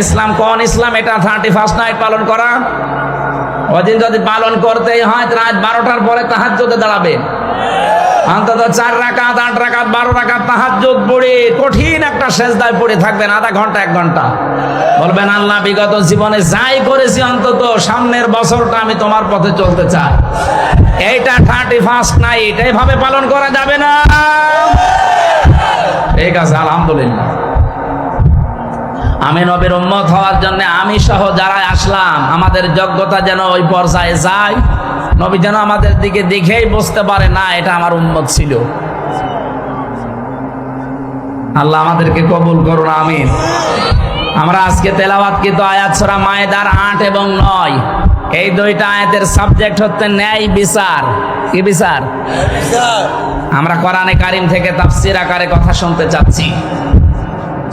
ইসলাম কোন ইসলাম? এটা thirty first night পালন করা। ওদিন যদি পালন করতেই হয় রাত বারোটার পরে তাহাজ্জুদে দাঁড়াবে। অন্তত চার রাকাত, আট রাকাত, বারো রাকাত তাহাজ্জুদ পড়ে কঠিন একটা সেজদায় পড়ে থাকবেন, আধা ঘণ্টা, এক ঘণ্টা। বলবেন, আল্লাহ, বিগত জীবনে যাই করেছি অন্তত, সামনের বছরটা আমি তোমার পথে চলতে চাই। এইটা থার্টি ফার্স্ট নাইট এইভাবে পালন করা যাবে না। ঠিক আছে, আলহামদুলিল্লাহ। আমি নবীর উম্মত হওয়ার জন্য আমি সহ যারা আসলাম আমাদের যোগ্যতা যেন ওই পর্যায়ে যায়। নবী যেন আমাদের দিকে দেখেই বুঝতে পারে না এটা আমার উম্মত ছিল। আল্লাহ আমাদেরকে কবুল করুন আমিন। আমরা আজকে তেলাওয়াত কিন্তু আয়াত ছড়া মায়েদার আট এবং নয়? এই দুইটা আয়াতের সাবজেক্ট হচ্ছে ন্যায় বিচার। কি বিচার। আমরা কোরআনে কারিম থেকে তাফসির আকারে কথা শুনতে চাচ্ছি।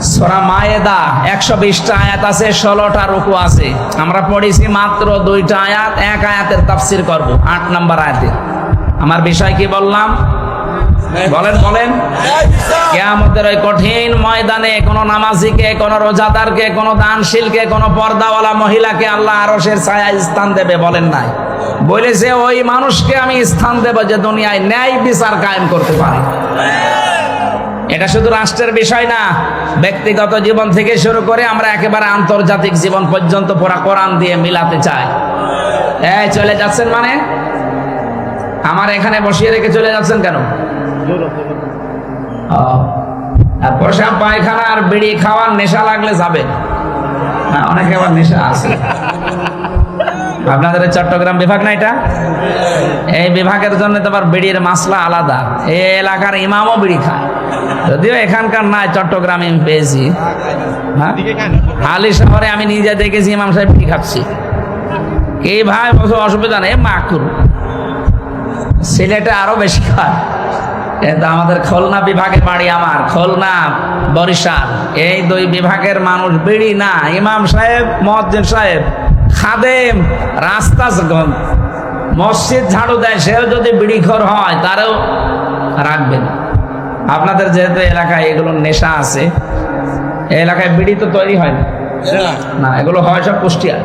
সোরা মায়েদা একশো বিশটা আয়াত আছে, ষোলোটা রুকু আছে। আমরা পড়েছি মাত্র দুইটা আয়াত, এক আয়াতের তাফসির করব, আট নাম্বার আয়াতে। আমার বিষয় কি বললাম? বলেন বলেন। কেয়ামতের ওই কঠিন ময়দানে কোন নামাজিকে, কোন রোজাদারকে, কোন দানশীলকে, কোন পর্দাওয়ালা মহিলাকে আল্লাহ আরশের ছায়া স্থান দেবে বলেন নাই। বলেছে, ওই মানুষকে আমি স্থান দেব যে দুনিয়ায় ন্যায় বিচার কায়েম করতে পারে। এটা শুধু রাষ্ট্রের বিষয় না, ব্যক্তিগত জীবন থেকে শুরু করে আমরা একেবারে আন্তর্জাতিক জীবন পর্যন্ত পুরা কোরআন দিয়ে মিলাতে চাই। এই, চলে যাচ্ছেন মানে? আমার এখানে বসিয়ে রেখে চলে যাচ্ছেন কেন? আর প্রসাব পায়খানা আর বিড়ি খাওয়ার নেশা লাগলে যাবে। হ্যাঁ অনেকে আবার নেশা আছে। আপনাদের চট্টগ্রাম বিভাগ না এটা? এই বিভাগের জন্য তো আবার বিড়ির মাসলা আলাদা। এই এলাকার ইমামও বিড়ি খায়। যদিও এখানকার নাই চট্টগ্রামে আমি পেয়েছি। হ্যাঁ? হালি শহরে আমি নিজে দেখেছি ইমাম সাহেব বিড়ি খাচ্ছি। এই ভাই বসে অসুবিধা নেই মাকুর সিলেটে আরও বেশি খায় কিন্তু আমাদের খুলনা বিভাগের বাড়ি আমার খুলনা বরিশাল। এই দুই বিভাগের মানুষ বিড়ি না। ইমাম সাহেব মহাজ্জিন সাহেব খাদেম রাস্তা মসজিদ ঝাড়ু দেয় সেও যদি বিড়ি বিড়িখর হয় তারও রাখবেন। আপনাদের যেহেতু এলাকায় এগুলো নেশা আছে এই এলাকায় বিড়ি তো তৈরি হয় না। না। এগুলো হয় সব কুষ্টিয়া।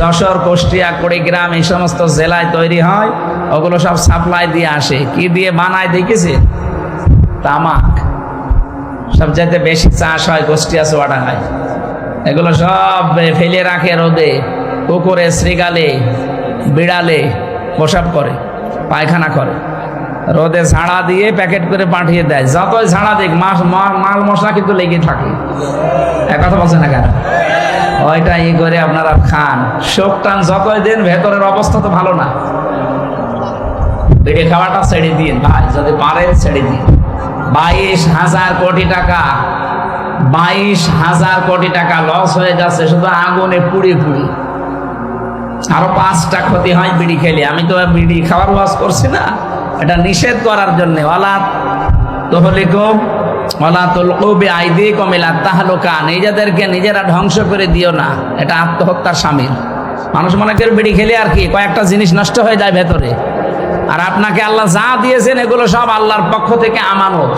যশোর কুষ্টিয়া কুড়িগ্রাম এই সমস্ত জেলায় তৈরি হয় ওগুলো সব সাপ্লাই দিয়ে আসে। কি দিয়ে বানায় দেখেছে? তামাক। সবচাইতে বেশি চাষ হয় কুষ্টিয়া চুয়াডাঙ্গায় এগুলো সব ফেলে রাখে রোদে কুকুরে শ্রীগালে বিড়ালে প্রসাব করে পায়খানা করে। রোদে ঝাড়া দিয়ে প্যাকেট করে পাঠিয়ে দেয়। যতই ঝাড়া দিক মাছ মা- মাল মশলা কিন্তু লেগে থাকে। এক কথা বলছে না কেন? ওইটা ই করে আপনারা খান। শোক টান যতই দিন, ভেতরের অবস্থা তো ভালো না। বেড়ে খাওয়াটা ছেড়ে দিন, ভাই, যদি পারেন ছেড়ে দিন। বাইশ হাজার কোটি টাকা। বাইশ হাজার কোটি টাকা লস হয়ে যাচ্ছে, শুধু আগুনে পুড়ে পুড়ে। আরও পাঁচটা ক্ষতি হয় বিড়ি খেলে। আমি তো বিড়ি খাওয়ার ওয়াজ করছি না। এটা নিষেধ করার জন্য। ওলা তোহলিকুম ওলা নিজেদেরকে নিজেরা ধ্বংস করে দিও না, এটা আত্মহত্যার মানুষ মনে করে বিড়ি খেলে আর কি, কয়েকটা জিনিস নষ্ট হয়ে যায় ভেতরে। আর আপনাকে আল্লাহ যা দিয়েছেন, এগুলো সব আল্লাহর পক্ষ থেকে আমানত।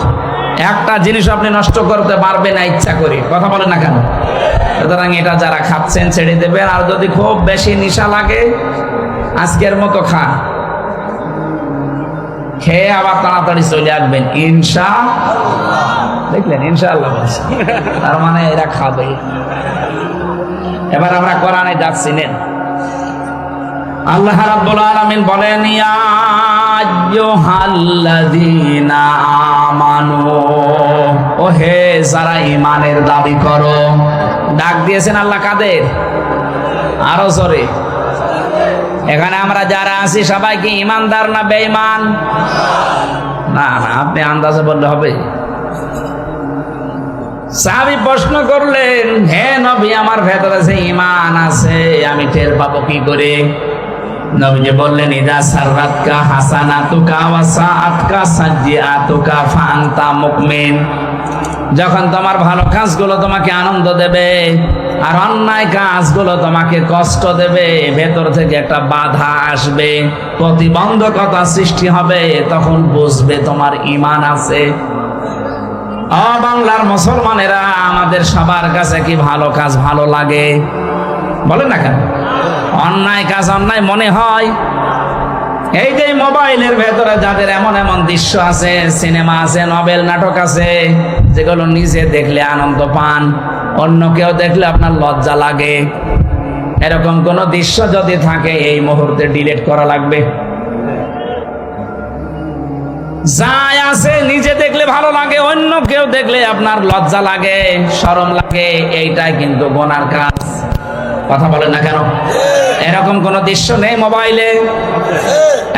একটা জিনিস আপনি নষ্ট করতে পারবেন না ইচ্ছা করে। কথা বলেন না কেন? সুতরাং এটা যারা খাচ্ছেন, ছেড়ে দেবেন। আর যদি খুব বেশি নেশা লাগে, আজকের মতো খান। খেয়ে আবার তাড়াতাড়ি চলে আসবেন। ইনশা দেখলেন, ইনশাআল্লাহ বলছে। তার মানে এরা খাবে। এবার আমরা কোরআনে যাচ্ছি, নেন। আল্লাহ রাব্বুল আলামিন বলেন, ইয়া আমানু। ও যারা ঈমানের দাবি করো। ডাক দিয়েছেন আল্লাহ কাদের? আরও জোরে। এখানে আমরা যারা আছি, সবাই কি ইমানদার না বেঈমান? না না, আপনি আন্দাজে বললে হবে। সাহাবি প্রশ্ন করলেন, হে নবী, আমার ভেতরে যে ইমান আছে, আমি টের পাবো কি করে? নবীজি বললেন, ইদা সাররাতকা হাসানাতুকা ওয়া সাআতকা সাজ্জিআতুকা ফান্তা মুকমিন যখন তোমার ভালো কাজগুলো তোমাকে আনন্দ দেবে আর অন্যায় কাজগুলো তোমাকে কষ্ট দেবে, ভেতর থেকে একটা বাধা আসবে, প্রতিবন্ধকতা সৃষ্টি হবে, তখন বুঝবে তোমার ইমান আছে। বাংলার মুসলমানেরা, আমাদের সবার কাছে কি ভালো কাজ ভালো লাগে? বলেন না কেন? অন্যায় কাজ অন্যায় মনে হয়। এই যে মোবাইলের ভেতরে যাদের এমন এমন দৃশ্য আছে, সিনেমা আছে, নভেল নাটক আছে, যেগুলো নিজে দেখলে আনন্দ পান। অন্য কেউ দেখলে আপনার লজ্জা লাগে। এরকম কোন দৃশ্য যদি থাকে, এই মুহূর্তে ডিলিট করা লাগবে। যাই আছে, নিজে দেখলে ভালো লাগে, অন্য কেউ দেখলে আপনার লজ্জা লাগে শরম লাগে, এইটাই কিন্তু গোনার কাজ। কথা বলেন না কেন? এরকম কোন দৃশ্য নেই মোবাইলে।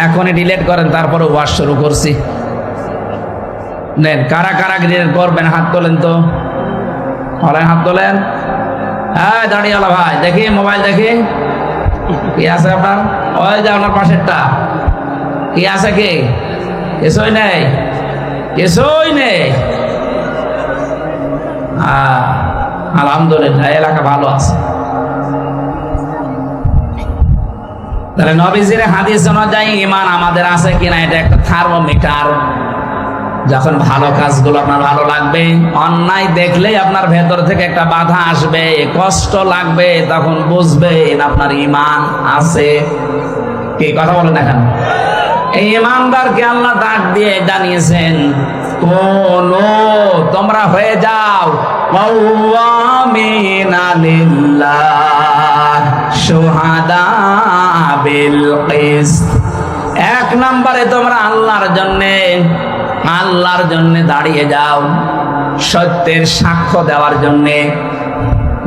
এখনই ডিলেট করেন, তারপরে ওয়াশ শুরু করছি। নেন, কারা কারা ডিলেট করবেন? হাত তোলেন তো। হলেন হাত তোলেন হ্যাঁ দাঁড়িয়েলা ভাই, দেখি মোবাইল দেখি। কি আছে আপনার? ওই যে আপনার পাশেরটা। কি আছে কি? কিছুই নেই। কিছুই নেই। আলহামদুলিল্লাহ এলাকা ভালো আছে। তাহলে নবীজির হাদিস অনুযায়ী ইমান আমাদের আছে কিনা, এটা একটা থার্মোমিটার। যখন ভালো কাজগুলো আপনার ভালো লাগবে, অন্যায় দেখলেই আপনার ভেতর থেকে একটা বাধা আসবে, কষ্ট লাগবে, তখন বুঝবেন আপনার ইমান আছে। কি কথা বলেন এখন এই ইমানদারকে আল্লাহ ডাক দিয়ে জানিয়েছেন কোন তোমরা হয়ে যাও কিসত। এক নম্বরে তোমরা আল্লাহর জন্যে আল্লাহর জন্য দাঁড়িয়ে যাও। সত্যের সাক্ষ্য দেওয়ার জন্যে।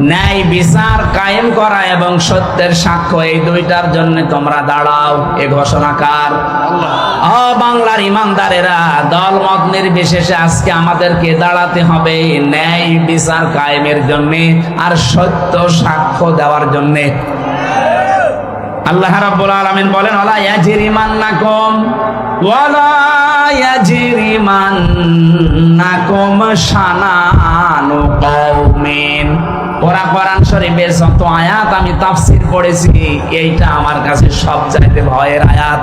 ন্যায় বিচার কায়েম করা এবং সত্যের সাক্ষ্য এই দুইটার জন্য তোমরা দাঁড়াও। এ ঘোষণাকার। অ বাংলার ইমানদারেরা দল মত নির্বিশেষে আজকে আমাদেরকে দাঁড়াতে হবে ন্যায় বিচার কায়েমের জন্য আর সত্য সাক্ষ্য দেওয়ার জন্যে। আল্লাহ রাব্বুল আলামিন বলেন, ওয়ালা ইয়াজরিমান্নাকুম ওয়ালা ইয়াজরিমান্নাকুম শানানু কওমিন। ওরা কোরআন শরীফের যত আয়াত আমি তাফসীর পড়েছি, এইটা আমার কাছে সব চাইতে ভয়ের আয়াত।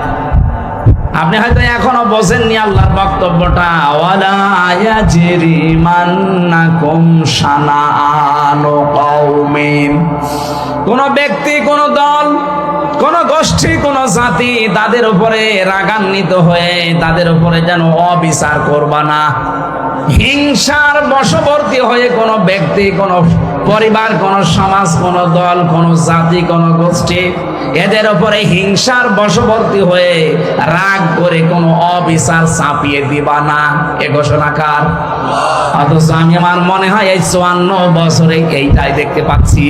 আপনি হয়তো এখনও বোঝেননি আল্লাহর বক্তব্যটা, ওয়ালা ইয়াজরিমান্নাকুম শানানু কওমিন। কোন ব্যক্তি, কোন দল কোন গোষ্ঠী, কোন জাতি তাদের উপরে রাগান্বিত হয়ে তাদের উপরে যেন অবিচার করবা না। হিংসার বশবর্তী হয়ে কোন ব্যক্তি, কোন পরিবার, কোন সমাজ, কোন দল, কোন জাতি, কোন গোষ্ঠী এদের উপরে হিংসার বশবর্তী হয়ে রাগ করে কোন অবিচার চাপিয়ে দিবা না। এ ঘোষণাকার অথচ আমি আমার মনে হয় এই চুয়ান্ন বছরে এইটাই দেখতে পাচ্ছি।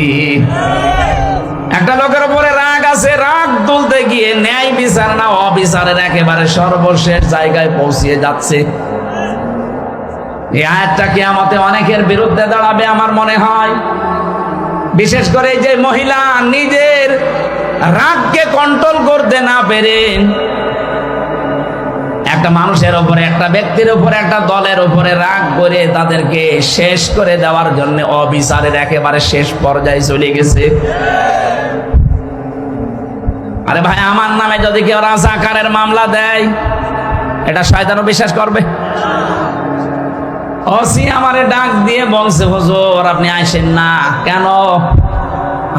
একটা লোকের উপরে রাগ আছে, রাগ তুলতে গিয়ে ন্যায় বিচার না, অবিচারের একেবারে সর্বশেষ জায়গায় পৌঁছিয়ে যাচ্ছে। এই আয়াতটা কি আমাতে অনেকের বিরুদ্ধে দাঁড়াবে আমার মনে হয়। বিশেষ করে যে মহিলা নিজের রাগকে কন্ট্রোল করতে না পেরে একটা মানুষের উপরে, একটা ব্যক্তির উপরে, একটা দলের উপরে রাগ করে তাদেরকে শেষ করে দেওয়ার জন্য অবিচারের একেবারে শেষ পর্যায়ে চলে গেছে। আরে ভাই, আমার নামে যদি কেউ রাজাকারের মামলা দেয়, এটা শয়তানও বিশ্বাস করবে। ওসি আমারে ডাক দিয়ে বলছে, হুজুর, আপনি আসেন না। কেন?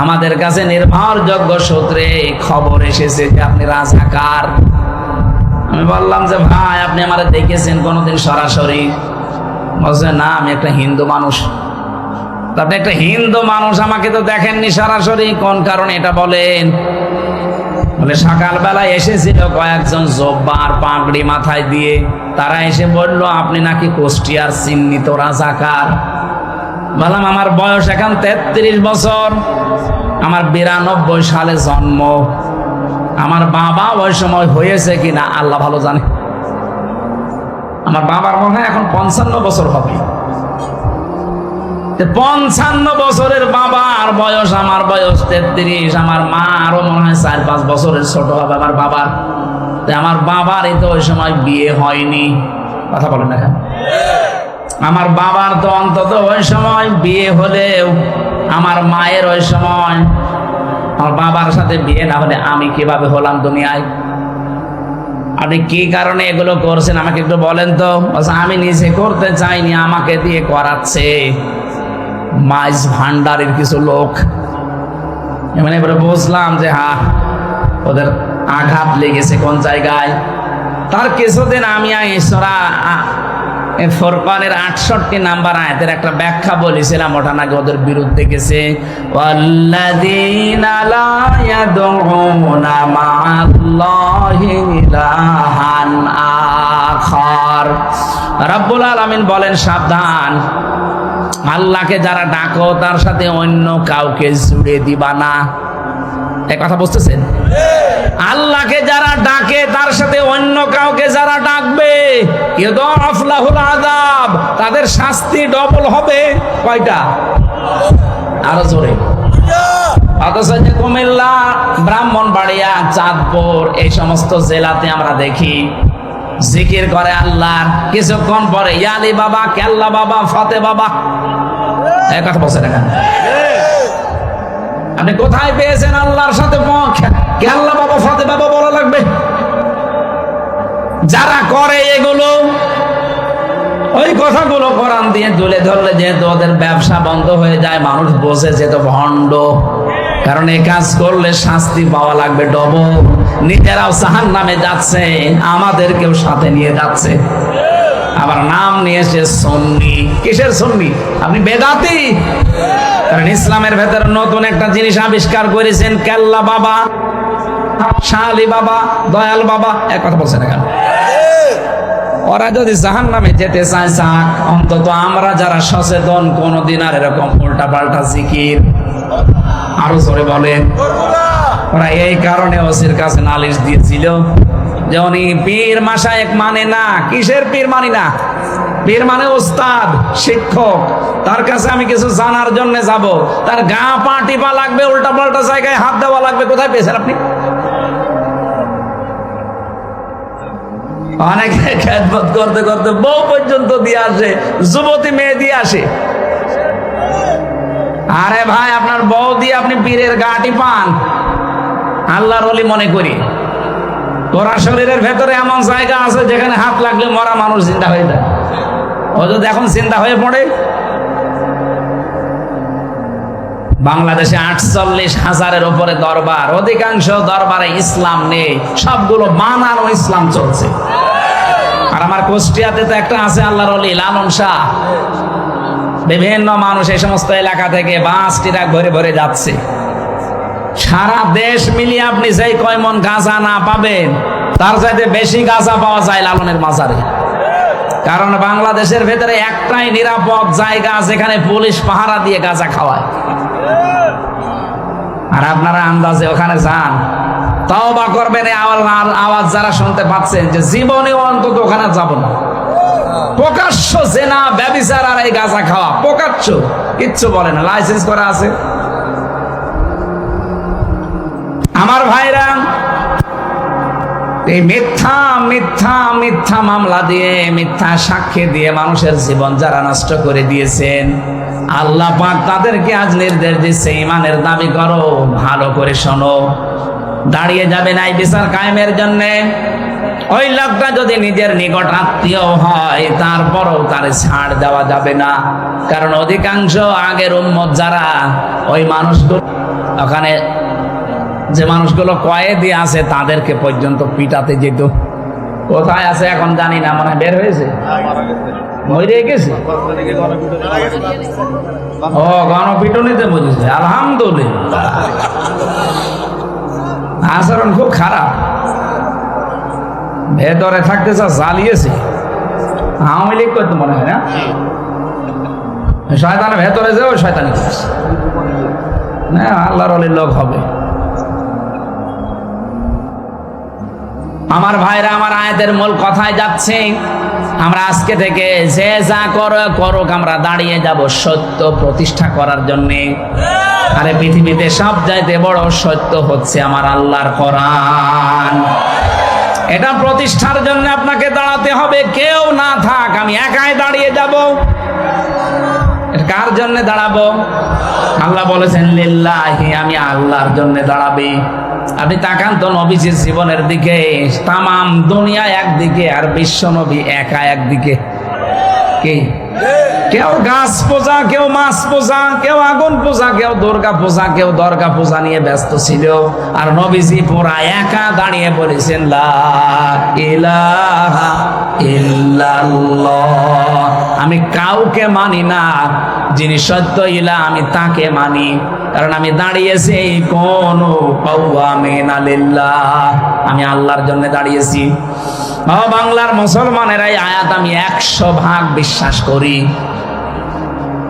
আমাদের কাছে নির্ভরযোগ্য সূত্রে খবর এসেছে যে আপনি রাজাকার। আমি বললাম যে, ভাই, আপনি আমারে দেখেছেন কোনোদিন সরাসরি? বলছে, না, আমি একটা হিন্দু মানুষ। তা আপনি একটা হিন্দু মানুষ আমাকে তো দেখেননি সরাসরি, কোন কারণে এটা বলেন? বলে সকালবেলা এসেছিল কয়েকজন জব্বার পাগড়ি মাথায় দিয়ে। তারা এসে বলল, আপনি নাকি কুষ্টিয়ার চিহ্নিত রাজাকার? বললাম, আমার বয়স এখন তেত্রিশ বছর। আমার বিরানব্বই সালে জন্ম। আমার বাবা ওই সময় হয়েছে কিনা আল্লাহ ভালো জানে। আমার বাবার মনে হয় এখন পঞ্চান্ন বছর হবে। পঞ্চান্ন বছরের বাবার বয়স আমার বয়স তেত্রিশ। আমার মা আরও মনে হয় চার পাঁচ বছরের ছোট হবে আমার বাবার আমার বাবার এই তো ওই সময় বিয়ে হয়নি। কথা বলেন না আমার বাবার তো অন্তত ওই সময় বিয়ে হলেও, আমার মায়ের ওই সময়, আমার বাবার সাথে বিয়ে না হলে আমি কীভাবে হলাম দুনিয়ায়? আপনি কি কারণে এগুলো করছেন আমাকে একটু বলেন তো? আমি নিজে করতে চাইনি, আমাকে দিয়ে করাচ্ছে। মাইজ ভান্ডারের কিছু লোক। মানে এবারে বুঝলাম যে হ্যাঁ ওদের আঘাত লেগেছে কোন জায়গায়? তার কিছুদিন আমি ঈশ্বরা ফোরকানের আটষট্টি নাম্বার আয়াতের একটা ব্যাখ্যা বলেছিলাম, ওটা নাকি ওদের বিরুদ্ধে গেছে। রাব্বুল আলামিন বলেন, সাবধান। আল্লাহকে যারা ডাকো, তার সাথে অন্য কাউকে জুড়ে দিবা না। কথা বুঝতেছেন? আল্লাহকে যারা ডাকে, তার সাথে অন্য কাউকে যারা ডাকবে আযাব, তাদের শাস্তি ডবল হবে। কয়টা? আরও জোরে। অথচ যে কুমিল্লা, ব্রাহ্মণবাড়িয়া, চাঁদপুর, এই সমস্ত জেলাতে আমরা দেখি জিকির করে আল্লাহর। কিছুক্ষণ পরে ইয়ালি বাবা কেল্লা বাবা, ফতে বাবা? এক কথা বলছেন আপনি কোথায় পেয়েছেন আল্লাহর সাথে কেল্লা বাবা, ফতে বাবা বলা লাগবে? যারা করে এগুলো, ওই কথাগুলো কোরআন দিয়ে তুলে ধরলে যেহেতু ওদের ব্যবসা বন্ধ হয়ে যায়, মানুষ বসে যেত ভণ্ড। কারণ এই কাজ করলে শাস্তি পাওয়া লাগবে ডবল নিজেরাও সাহান নামে যাচ্ছে, আমাদেরকেও সাথে নিয়ে যাচ্ছে। আবার নাম নিয়েছে সন্নি। কিসের সন্নি? আপনি বেদাতি? কারণ ইসলামের ভেতরে নতুন একটা জিনিস আবিষ্কার করেছেন, কেল্লা বাবা, শালি বাবা, দয়াল বাবা। এক কথা বলছেন এখানে ওরা যদি জাহান নামে যেতে চায় চাক অন্তত আমরা যারা সচেতন, কোনদিন আর এরকম উল্টা পাল্টা জিকির আরও জোরে বলেন ওরা এই কারণে ওসির কাছে নালিশ দিয়েছিল যে উনি পীর মাসা এক মানে না, কিসের পীর মানি না? পীর মানে ওস্তাদ, শিক্ষক। তার কাছে আমি কিছু জানার জন্য যাব। তার গা পা টিপা লাগবে উল্টা পাল্টা জায়গায় হাত দেওয়া লাগবে, কোথায় পেয়েছেন আপনি? অনেকে খেদমত করতে করতে বউ পর্যন্ত দিয়ে আসে, যুবতী মেয়ে দিয়ে আসে। আরে ভাই, আপনার বউ দিয়ে আপনি পীরের গাটি পান। আল্লাহর অলি মনে করি। তোরা শরীরের ভেতরে এমন জায়গা আছে যেখানে হাত লাগলে মরা মানুষ চিন্তা হয়ে যায়। ও যদি এখন চিন্তা হয়ে পড়ে, বাংলাদেশে আটচল্লিশ হাজারের উপরে দরবার, অধিকাংশ দরবারে ইসলাম নেই, সবগুলো বানানো ইসলাম চলছে। আর আমার কুষ্টিয়াতে তো একটা আছে, আল্লাহর অলি লালন শাহ। বিভিন্ন মানুষ এই সমস্ত এলাকা থেকে বাস, ট্রাক ভরে ভরে যাচ্ছে। সারা দেশ মিলিয়ে আপনি যেই কয় মন গাঁজা না পাবেন, তার চাইতে বেশি গাঁজা পাওয়া যায় লালনের মাজারে। কারণ বাংলাদেশের ভেতরে একটাই নিরাপদ জায়গা যেখানে পুলিশ পাহারা দিয়ে গাঁজা খাওয়ায়। আর আপনারা আন্দাজে ওখানে যান তাও বা করবেন আওয়াজ যারা শুনতে পাচ্ছেন যে জীবনে অন্তত ওখানে যাব না। প্রকাশ্য জেনা, ব্যবিচার আর এই গাঁজা খাওয়া। প্রকাশ্য। কিচ্ছু বলে না। লাইসেন্স করা আছে। আমার ভাইরা, এই মিথ্যা মিথ্যা মিথ্যা মামলা দিয়ে, মিথ্যা সাক্ষী দিয়ে মানুষের জীবন যারা নষ্ট করে দিয়েছেন, আল্লাহ তাদেরকে আজ নির্দেশ দিচ্ছে ইমানের দাবি করো, ভালো করে শোনো। দাঁড়িয়ে যাবে নাই বিচার কায়েমের জন্যে। ওই লোকটা যদি নিজের নিকট আত্মীয় হয়, তারপরও তার ছাড় দেওয়া যাবে না। কারণ অধিকাংশ আগের উম্মত যারা, ওই মানুষগুলো ওখানে যে মানুষগুলো কয়েদি আছে, তাদেরকে পর্যন্ত পিটাতে যেত। কোথায় আছে এখন জানি না মানে বের হয়েছে? ও, গণপিটনিতে বুঝেছে আলহামদুলিল্লাহ। আচরণ খুব খারাপ। ভেতরে থাকতে চা জ্বালিয়েছে, আওয়ামী লীগ করতে মনে হয় না? শয়তানের ভেতরে যাও, শয়তানি না, আল্লাহর অলির লোক হবে। আমার ভাইরা, আমার আয়াতের মূল কথায় যাচ্ছে, আমরা আজকে থেকে যে যা করো, করুক, আমরা দাঁড়িয়ে যাব সত্য প্রতিষ্ঠা করার জন্যে। আরে পৃথিবীতে সব চাইতে বড় সত্য হচ্ছে আমার আল্লাহর কোরআন। এটা প্রতিষ্ঠার জন্য আপনাকে দাঁড়াতে হবে। কেউ না থাক, আমি একাই দাঁড়িয়ে যাব। কার জন্য দাঁড়াবো? আল্লাহ বলেছেন, লিল্লাহি, আমি আল্লাহর জন্য দাঁড়াবি। আপনি তাকান তো নবীজির জীবনের দিকে। তামাম দুনিয়া একদিকে আর বিশ্ব নবী একা একদিকে। কি? কেউ গাছ পূজা কেউ মাছ পূজা কেউ আগুন পূজা কেউ দুর্গা পূজা কেউ দর্গা পূজা নিয়ে ব্যস্ত ছিল। আর নবীজি পুরা একা দাঁড়িয়ে বলেছেন। আমি কাউকে মানি না যিনি সত্য ইলা আমি তাকে মানি। কারণ আমি দাঁড়িয়েছি কোন আমি আল্লাহর জন্য দাঁড়িয়েছি। বাংলার মুসলমানেরা এই আয়াত আমি একশো ভাগ বিশ্বাস করি।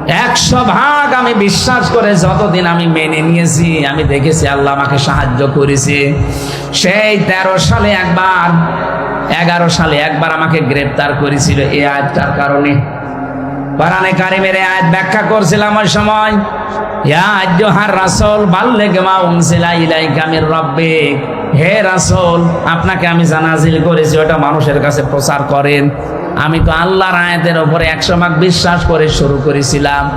একশো ভাগ আমি বিশ্বাস করে যতদিন আমি মেনে নিয়েছি, আমি দেখেছি আল্লাহ আমাকে সাহায্য করেছে। সেই তেরো সালে একবার, এগারো সালে একবার আমাকে গ্রেপ্তার করেছিল এই আয়াতটার কারণে। কোরআনে কারিমের আয়াত ব্যাখ্যা করছিলাম ওই সময়, ইয়া রাব্বিক। হে রাসূল, আপনাকে আমি জানাজিল করেছি, ওটা মানুষের কাছে প্রচার করেন। আমি তো আল্লাহর আয়াতের উপরে একশো ভাগ বিশ্বাস করে শুরু করেছিলাম।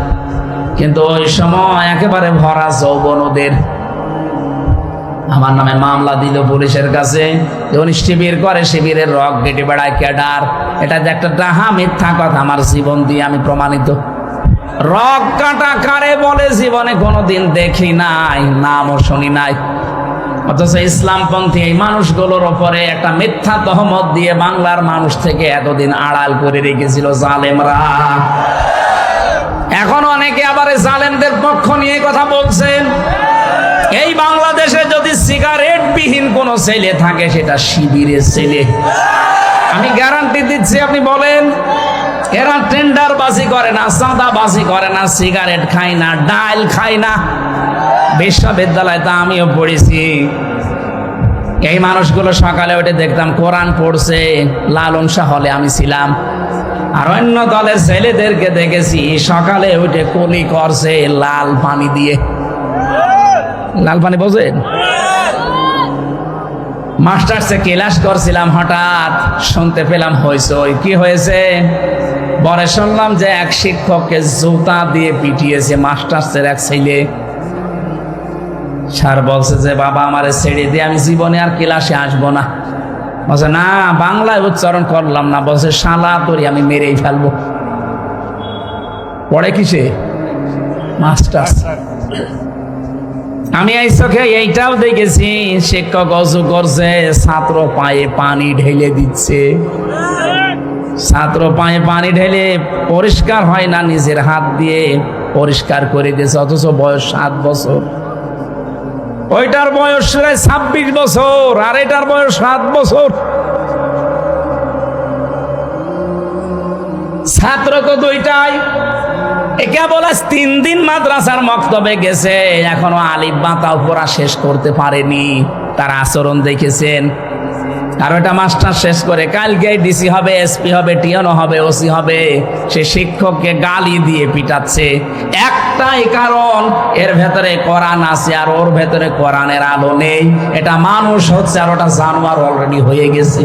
কিন্তু ওই সময় একেবারে ভরা যৌবন ওদের। আমার নামে মামলা দিল পুলিশের কাছে। উনি শিবির করে, শিবিরের রক গেটে বেড়ায় ক্যাডার। এটা যে একটা ডাহা মিথ্যা কথা আমার জীবন দিয়ে আমি প্রমাণিত। রক কাটা কারে বলে, জীবনে কোনোদিন দেখি নাই, নামও শুনি নাই। অথচ ইসলামপন্থী এই মানুষগুলোর ওপরে একটা মিথ্যা তহমত দিয়ে বাংলার মানুষ থেকে এতদিন আড়াল করে রেখেছিল জালেমরা। এখন অনেকে আবার জালেমদের পক্ষ নিয়ে কথা বলছেন এই বাংলাদেশে যদি সিগারেট বিহীন কোন ছেলে থাকে, সেটা শিবিরের ছেলে। আমি গ্যারান্টি দিচ্ছি, আপনি বলেন, এরা টেন্ডার বাজি করে না সাদা বাজি করে না, সিগারেট খায় না, ডাল খায় না। বিশ্ববিদ্যালয়ে তা আমিও পড়েছি। এই মানুষগুলো সকালে উঠে দেখতাম কোরআন পড়ছে, লালন শাহ হলে আমি ছিলাম। আর অন্য দলের ছেলেদেরকে দেখেছি, সকালে উঠে কলি করছে লাল পানি দিয়ে। লাল পানি বোঝেন মাস্টার্সে ক্লাস করছিলাম হঠাৎ, শুনতে পেলাম হয়েছে কি হয়েছে? পরে শুনলাম যে এক শিক্ষককে জুতা দিয়ে পিটিয়েছে মাস্টার্সের এক ছেলে। স্যার বলছে যে, বাবা, আমারে ছেড়ে দিয়ে আমি জীবনে আর ক্লাসে আসব না। বলছে, না, বাংলায় উচ্চারণ করলাম না। বলছে, শালা তোরি, আমি মেরেই ফেলব। পড়ে কিসে? মাস্টার্স। আমি এই চোখে এইটাও দেখেছি, শিক্ষক অজু করছে, ছাত্র পায়ে পানি ঢেলে দিচ্ছে। ছাত্র পায়ে পানি ঢেলে পরিষ্কার হয় না নিজের হাত দিয়ে, পরিষ্কার করে দিয়েছে, অথচ বয়স সাত বছর। ওইটার বয়স ছাব্বিশ বছর, আর এটার বয়স সাত বছর। ছাত্র তো দুইটাই একে বলে তিন দিন মাদ্রাসার মক্তবে গেছে, এখনও আলিফ বাতাও উপরা শেষ করতে পারেনি। তার আচরণ দেখেছেন আর মাস্টার শেষ করে, কালকে ডিসি হবে এসপি হবে টিএনও হবে ওসি হবে, সে শিক্ষককে গালি দিয়ে পিটাচ্ছে। একটাই কারণ, এর ভেতরে কোরআন আছে আর ওর ভেতরে কোরআনের আলো নেই। এটা মানুষ হচ্ছে আর ওটা জানোয়ার অলরেডি হয়ে গেছে।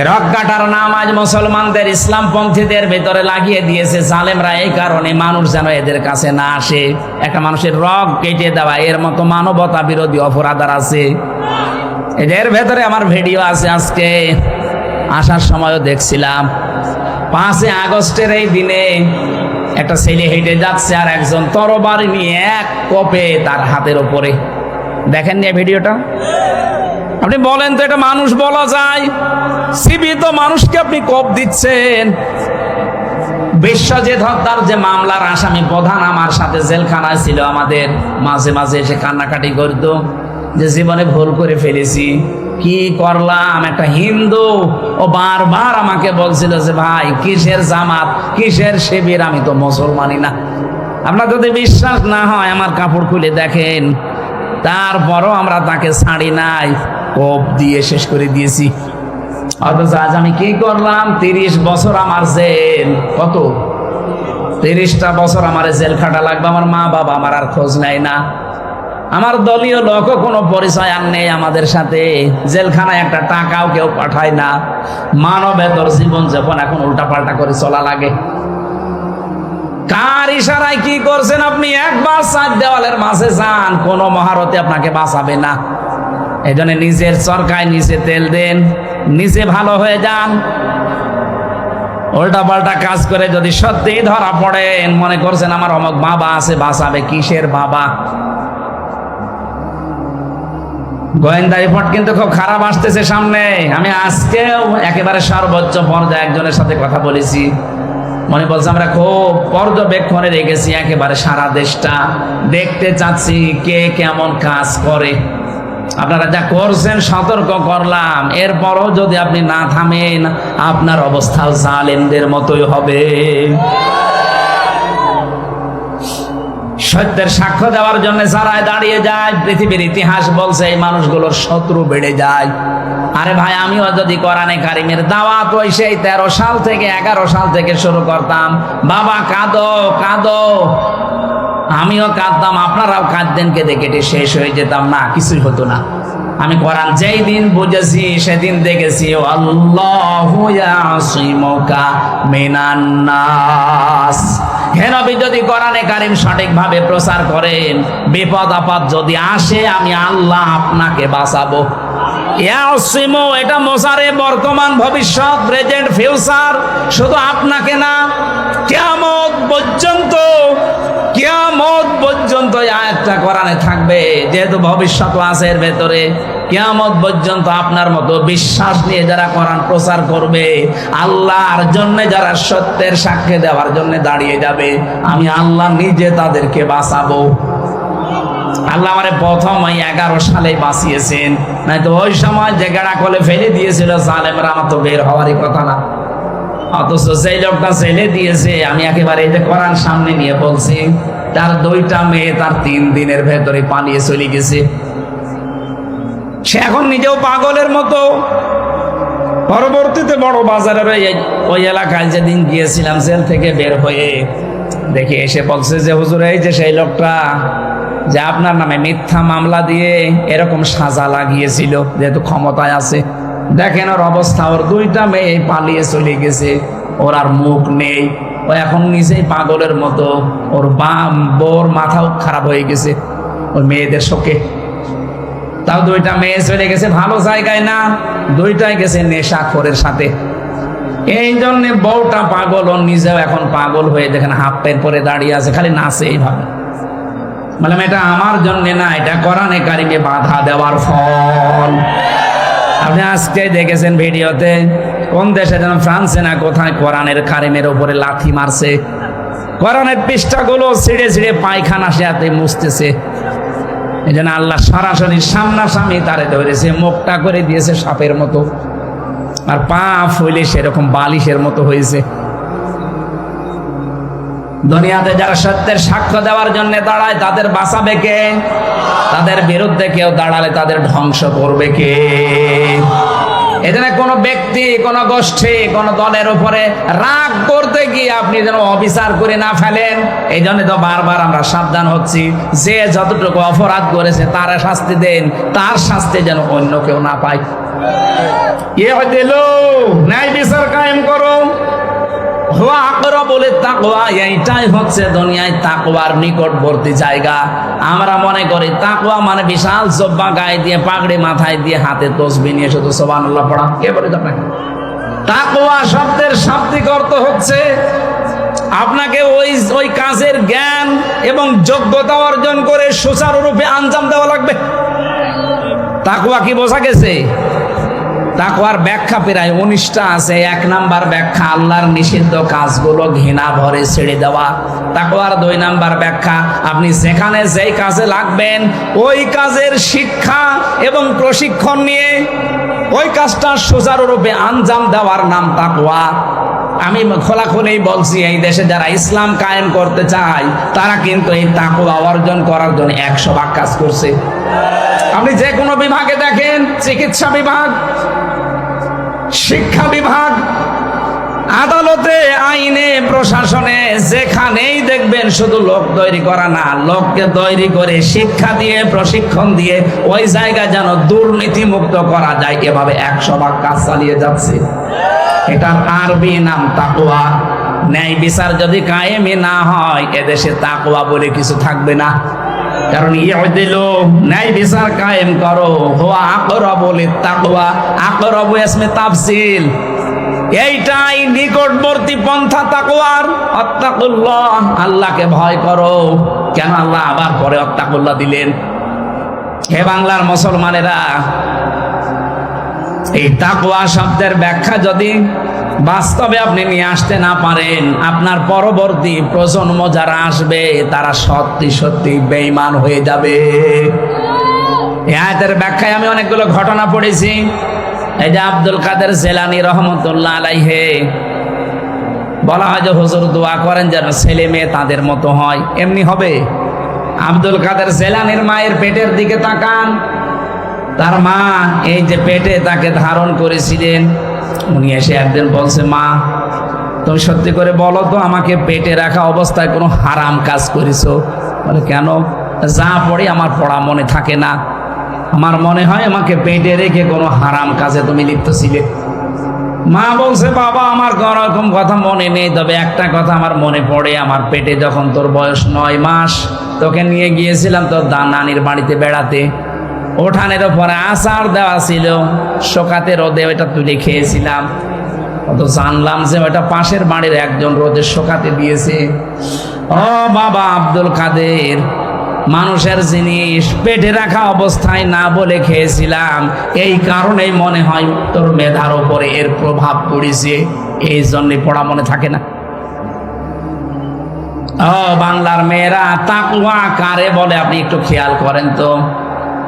রক কাটার নাম আজ মুসলমানদের ইসলাম পন্থীদের ভেতরে লাগিয়ে দিয়েছে জালেমরা। এই কারণে মানুষ যেন এদের কাছে না আসে। একটা মানুষের রক কেটে দেওয়া, এর মতো মানবতা বিরোধী অপরাধার আছে। এদের ভেতরে আমার ভিডিও আছে আজকে। আসার সময়ও দেখছিলাম। পাঁচই আগস্টের এই দিনে একটা ছেলে হেঁটে যাচ্ছে আর একজন তরবারি নিয়ে এক কপে তার হাতের ওপরে। দেখেন নিয়ে ভিডিওটা? আপনি বলেন তো, এটা মানুষ বলা যায়? জীবিত মানুষকে আপনি কপ দিচ্ছেন। বিশ্বজিৎ হত্যার যে মামলার আসামি, প্রধান আমার সাথে জেলখানায় ছিল আমাদের। মাঝে মাঝে এসে কান্নাকাটি করতো, যে জীবনে ভুল করে ফেলেছি। কি করলাম? একটা হিন্দু, ও বারবার আমাকে বলছিল যে, ভাই, কিসের জামাত? কিসের শিবির? আমি তো মুসলমানই না। আপনার যদি বিশ্বাস না হয়, আমার কাপড় খুলে দেখেন। তারপরও আমরা তাকে ছাড়ি নাই। কোপ দিয়ে শেষ করে দিয়েছি। অথচ আজ আমি কি করলাম? তিরিশ বছর আমার জেল। কত? তিরিশটা বছর আমার জেল খাটা লাগবে। আমার মা বাবা আমার আর খোঁজ নেয় না। আমার দলীয় লোকও কোনো পরিচয় আর নেই আমাদের সাথে। জেলখানায় একটা টাকাও কেউ পাঠায় না। মানবেতর জীবন যাপন এখন উল্টাপাল্টা করে চলা লাগে। কার ইশারায় কি করছেন আপনি? একবার চার দেওয়ালের মাঝে যান। কোন মহারতে আপনাকে বাঁচাবে না। এই নিজের চরকায় নিজে তেল দেন, নিজে ভালো হয়ে যান। উল্টা পাল্টা কাজ করে যদি সত্যি ধরা পড়েন, মনে করছেন আমার অমক বাবা আছে, বাঁচাবে কিসের বাবা? গোয়েন্দা রিপোর্ট কিন্তু খুব খারাপ আসতেছে সামনে। আমি আজকেও একেবারে সর্বোচ্চ পর্যায়ে একজনের সাথে কথা বলেছি। মনে বলছে, আমরা খুব পর্যবেক্ষণে রেখেছি একেবারে সারা দেশটা। দেখতে চাচ্ছি কে কেমন কাজ করে। আপনারা যা করছেন সতর্ক করলাম। এরপরও যদি আপনি না থামেন, আপনার অবস্থা জালেমদের মতোই হবে। সত্যের সাক্ষ্য দেওয়ার জন্য যারা দাঁড়িয়ে যায়, পৃথিবীর ইতিহাস বলছে এই মানুষগুলোর শত্রু বেড়ে যায়। আরে ভাই, আমিও যদি কোরআনে কারিমের দাওয়াত ওই সেই তেরো সাল থেকে, এগারো সাল থেকে শুরু করতাম। বাবা, কাঁদো কাঁদো। আমিও কাঁদতাম, আপনারাও কাঁদতেন, কেঁদে কেটে শেষ হয়ে যেতাম। না, কিছুই হতো না। আমি কোরআন যেই দিন বুঝেছি, সেদিন দেখেছি আল্লাহু ইয়াসিমুকা মিনান নাস। হে নবী, যদি কোরআনে কারিম সঠিকভাবে প্রচার করেন, বিপদ আপদ যদি আসে, আমি আল্লাহ আপনাকে বাঁচাবো। এটা মোসারে বর্তমান ভবিষ্যৎ, প্রেজেন্ট, ফিউচার, শুধু আপনাকে না কিয়ামত পর্যন্ত, কিয়ামত পর্যন্ত আয়াতটা কোরআনে থাকবে। যেহেতু ভবিষ্যৎ আছে এর ভেতরে, কিয়ামত পর্যন্ত আপনার মতো বিশ্বাস নিয়ে যারা কোরআন প্রচার করবে, আল্লাহর জন্য যারা সত্যের সাক্ষী দেওয়ার জন্য দাঁড়িয়ে যাবে, আমি আল্লাহ নিজে তাদেরকে বাঁচাবো। আল্লাহ আমারে প্রথম ওই এগারো সালে বাঁচিয়েছেন। নাই তো ওই সময় যে গেড়া কলে ফেলে দিয়েছিল জালেমরা, আমার তো বের হওয়ারই কথা না। অথচ সেই লোকটা ছেলে দিয়েছে, আমি একেবারে যে কোরআন সামনে নিয়ে বলছি, তার দুইটা মেয়ে তার তিন দিনের ভেতরে পালিয়ে চলে গেছে। সে এখন নিজেও পাগলের মতো। পরবর্তীতে বড় বাজারের ওই এলাকায় যেদিন গিয়েছিলাম, জেল থেকে বের হয়ে দেখি এসে বলছে যে, হুজুর, এই যে সেই লোকটা, যে আপনার নামে মিথ্যা মামলা দিয়ে এরকম সাজা লাগিয়েছিল, যেহেতু ক্ষমতায় আছে। দেখেন ওর অবস্থা, ওর দুইটা মেয়ে পালিয়ে চলে গেছে, ওর আর মুখ নেই। ও এখন নিজেই পাগলের মতো, ওর বাম বোর মাথাও খারাপ হয়ে গেছে ওই মেয়েদের শোকে। তাও দুইটা মেয়ে চলে গেছে, ভালো জায়গায় না, দুইটাই গেছে নেশা খোরের সাথে। এই জন্য বউটা পাগল, ও নিজেও এখন পাগল হয়ে দেখেন হাফ প্যান্ট পরে দাঁড়িয়ে আছে, খালি নাচে এইভাবে। বললাম এটা আমার জন্যে না, এটা করানে কারিমে বাধা দেওয়ার ফল। আপনি আজকে দেখেছেন ভিডিওতে, কোন দেশে যেন ফ্রান্সে না কোথায় কোরআনের কারিমের উপরে লাথি মারছে। কোরআনের পৃষ্ঠাগুলো ছিঁড়ে ছিঁড়ে পায়খানা সে হাতে মুছতেছে। এই জন্য আল্লাহ সরাসরি সামনাসামনি তারে ধরেছে, মুখটা করে দিয়েছে সাপের মতো। আর পা ফুলে সেরকম বালিশের মতো হয়েছে। দুনিয়াতে যারা সত্যের সাক্ষ্য দেওয়ার জন্য দাঁড়ায়, তাদের বাঁচাবে কে? তাদের বিরুদ্ধে কেউ দাঁড়ালে তাদের ধ্বংস করবে কে? এখানে কোনো ব্যক্তি, কোন গোষ্ঠী, কোন দলের উপরে রাগ করতে গিয়ে আপনি যেন অবিচার করে না ফেলেন এই জন্য তো বারবার আমরা সাবধান হচ্ছি। যে যতটুকু অপরাধ করেছে, তারা শাস্তি দেন, তার শাস্তি যেন অন্য কেউ না পায়। ইয়ে দিল ন্যায় বিচার কায়েম করো। হুয়া আকরা বলে তাকওয়া, এইটাই হচ্ছে দুনিয়ায় তাকওয়ার নিকটবর্তী জায়গা। আমরা মনে করি মানে বিশাল গায়ে দিয়ে, পাগড়ি মাথায় দিয়ে হাতে নিয়ে শুধু পড়া। শব্দের অর্থ হচ্ছে আপনাকে ওই ওই কাজের জ্ঞান এবং যোগ্যতা অর্জন করে সুচারুরূপে আঞ্জাম দেওয়া লাগবে। তাকওয়া কি বোঝা গেছে? তাকওয়ার ব্যাখ্যা প্রায় উনিশটা আছে। এক নাম্বার ব্যাখ্যা, আল্লাহর নিষিদ্ধ কাজগুলো ঘৃণা ভরে ছেড়ে দেওয়া। তাকওয়ার দুই নাম্বার ব্যাখ্যা, আপনি যেখানে যেই কাজে লাগবেন, ওই কাজের শিক্ষা এবং প্রশিক্ষণ নিয়ে ওই কাজটা সুচারুরূপে আঞ্জাম দেওয়ার নাম তাকওয়া। আমি খোলাখুলি বলছি, এই দেশে যারা ইসলাম কায়েম করতে চায়, তারা কিন্তু এই তাকওয়া অর্জন করার জন্য একশো ভাগ কাজ করছে। আপনি যে কোনো বিভাগে দেখেন, চিকিৎসা বিভাগ, শিক্ষা বিভাগ, আদালতে, আইনে, প্রশাসনে, যেখানেই দেখবেন শুধু লোক তৈরি করা না, লোককে তৈরি করে শিক্ষা দিয়ে, প্রশিক্ষণ দিয়ে, ওই জায়গা যেন দুর্নীতি মুক্ত করা যায়, এভাবে একশো ভাগ কাজ চালিয়ে যাচ্ছে। এটার আরবি নাম তাকুয়া ন্যায় বিচার যদি কায়েমে না হয়, এদেশে তাকওয়া বলে কিছু থাকবে না। কারণ ইয়ে দিল ন্যায় বিচার কায়েম করো। হোয়া আকরা বলে তাকওয়া। আকরা এসমে তাফসিল। এইটাই নিকটবর্তী পন্থা তাকওয়ার। অত্তাকুল্লাহ আল্লাহকে ভয় করো। কেন আল্লাহ আবার পরে অত্তাকুল্লাহ দিলেন? হে বাংলার মুসলমানেরা এই তাকওয়া শব্দের ব্যাখ্যা যদি বাস্তবে আপনি নিয়ে আসতে না পারেন, আপনার পরবর্তী প্রজন্ম যারা আসবে, তারা সত্যি সত্যি বেঈমান হয়ে যাবে। এই আয়াতের ব্যাখ্যায় আমি অনেকগুলো ঘটনা পড়েছি। এই যে আব্দুল কাদের জেলানি রহমতুল্লাহ আলাইহে, বলা হয় যে, হুজুর দোয়া করেন যেন ছেলে মেয়ে তাদের মতো হয়। এমনি হবে। আব্দুল কাদের জেলানির মায়ের পেটের দিকে তাকান। তার মা এই যে পেটে তাকে ধারণ করেছিলেন, উনি এসে একদিন বলছে, মা, তুমি সত্যি করে বলো তো, আমাকে পেটে রাখা অবস্থায় কোনো হারাম কাজ করেছ? বলে, কেন? যা পড়ে আমার পড়া মনে থাকে না। আমার মনে হয় আমাকে পেটে রেখে কোনো হারাম কাজে তুমি লিপ্ত ছিলে। মা বলছে, বাবা, আমার কোনো রকম কথা মনে নেই, তবে একটা কথা আমার মনে পড়ে। আমার পেটে যখন তোর বয়স নয় মাস, তোকে নিয়ে গিয়েছিলাম তোর দা নানির বাড়িতে বেড়াতে। ওঠানের ওপরে আচার দেওয়া ছিল। শোকাতে রোদে ওইটা তুলে খেয়েছিলাম। অত জানলাম যে ওটা পাশের বাড়ির একজন রোদে শোকাতে দিয়েছে। ও বাবা আব্দুল কাদের, মানুষের জিনিস পেটে রাখা অবস্থায় না বলে খেয়েছিলাম, এই কারণেই মনে হয় তোর মেধার ওপরে এর প্রভাব পড়েছে। এই জন্যে পড়া মনে থাকে না। ও বাংলার মেয়েরা তাকুয়া কারে বলে আপনি একটু খেয়াল করেন তো।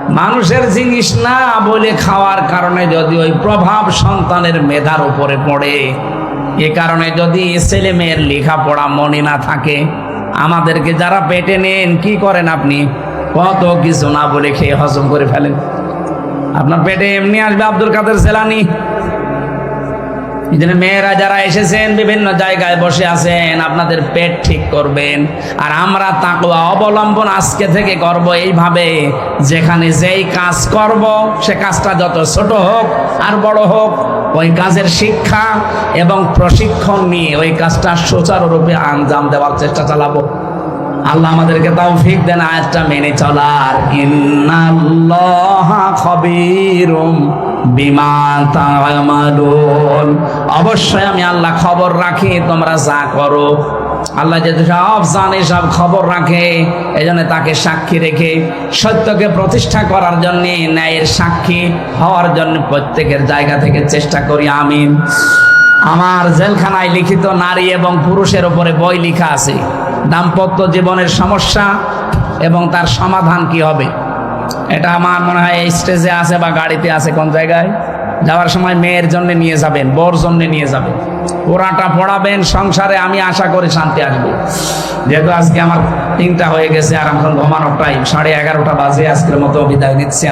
মানুষের জিনিস না বলে খাওয়ার কারণে যদি ওই প্রভাব সন্তানের মেধার উপরে পড়ে, এ কারণে যদি ছেলে মেয়ের লেখাপড়া মনে না থাকে, আমাদেরকে যারা পেটে নেন, কি করেন আপনি? কত কিছু না বলে খেয়ে হজম করে ফেলেন। আপনার পেটে এমনি আসবে আব্দুল কাদের জেলানি। এই মেয়েরা যারা এসেছেন, বিভিন্ন জায়গায় বসে আছেন, আপনাদের পেট ঠিক করবেন। আর আমরা তাকুয়া অবলম্বন আজকে থেকে করব এইভাবে, যেখানে যেই কাজ করব, সে কাজটা যত ছোট হোক আর বড় হোক, ওই কাজের শিক্ষা এবং প্রশিক্ষণ নিয়ে ওই কাজটা সুচারুরূপে আঞ্জাম দেওয়ার চেষ্টা চালাবো। আল্লাহ আমাদেরকে তাও ফিক দেন, আয়াতটা মেনে চলার। ইন্নাল্লাহ খবীরুম। বিমা তা'মালুন অবশ্যই আমি আল্লাহ খবর রাখি, তোমরা যা করো। আল্লাহ যেহেতু সব জানে, সব খবর রাখে এই জন্য তাকে সাক্ষী রেখে সত্যকে প্রতিষ্ঠা করার জন্য, ন্যায়ের সাক্ষী হওয়ার জন্য প্রত্যেকের জায়গা থেকে চেষ্টা করি, আমিন। আমার জেলখানায় লিখিত নারী এবং পুরুষের উপরে বই লেখা আছে। দাম্পত্য জীবনের সমস্যা এবং তার সমাধান কি হবে? এটা আমার মনে হয় স্টেজে আছে বা গাড়িতে আছে, কোন জায়গায়? যাওয়ার সময় মেয়ের জন্য নিয়ে যাবেন বর জন্য নিয়ে যাবেন। ওরাটা পড়াবেন, সংসারে আমি আশা করে শান্তি আসবে। যেহেতু আজকে আমার তিনটা হয়ে গেছে আর আমার ঘুমানোর টাইম সাড়ে এগারোটা বাজে, আজকের মতো বিদায় নিচ্ছে।